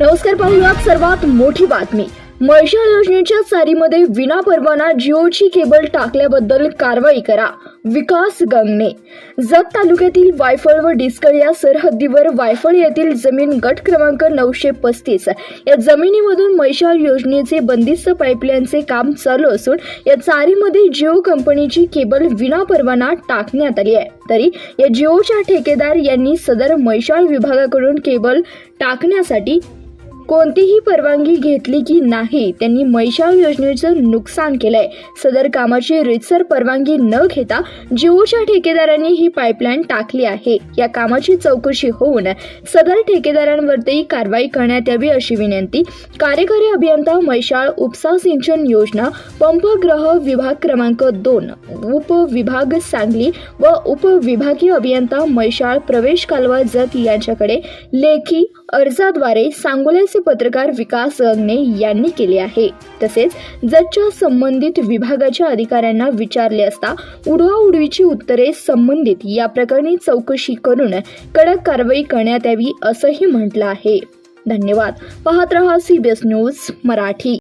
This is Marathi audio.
नमस्कार पाहूयात सर्वात मोठी बातमी. मळशा योजनेच्या चारीमध्ये विना परवाना जिओची केबल टाकल्याबद्दल कारवाई करा. विकास गंगने. जत तालुक्यातील वायफळ व डिस्कळ या सरहद्दीवर वायफळ येथील जमीन गट क्रमांक नऊशे पस्तीस. या जमिनीमधून म्हैशाळ योजनेचे बंदिस्त पाईपलाईनचे काम चालू असून या चारीमध्ये जिओ कंपनीची केबल विना परवाना टाकण्यात आली आहे. तरी या जिओच्या ठेकेदार यांनी सदर मैशाळ विभागाकडून केबल टाकण्यासाठी कोणतीही परवानगी घेतली की नाही त्यांनी मैशाळ योजनेचं नुकसान केलंय. सदर कामाची रितसर परवानगी न घेता जिओच्या ठेकेदारांनी ही पाईपलाईन टाकली आहे. या कामाची चौकशी होऊन सदर ठेकेदारांवरती कारवाई करण्यात यावी अशी विनंती कार्यकारी अभियंता मैशाळ उपसा सिंचन योजना पंपग्रह विभाग क्रमांक दोन उपविभाग सांगली व उपविभागीय अभियंता मैशाळ प्रवेश कालवा जत यांच्याकडे लेखी अर्जाद्वारे सांगोल्याचे पत्रकार विकास अग्ने यांनी केले आहे. तसेच जतच्या संबंधित विभागाच्या अधिकाऱ्यांना विचारले असता उडवाउडवीची उत्तरे संबंधित या प्रकरणी चौकशी करून कडक कारवाई करण्यात यावी असंही म्हटलं आहे. धन्यवाद. पाहत रहा सीबीएस न्यूज मराठी.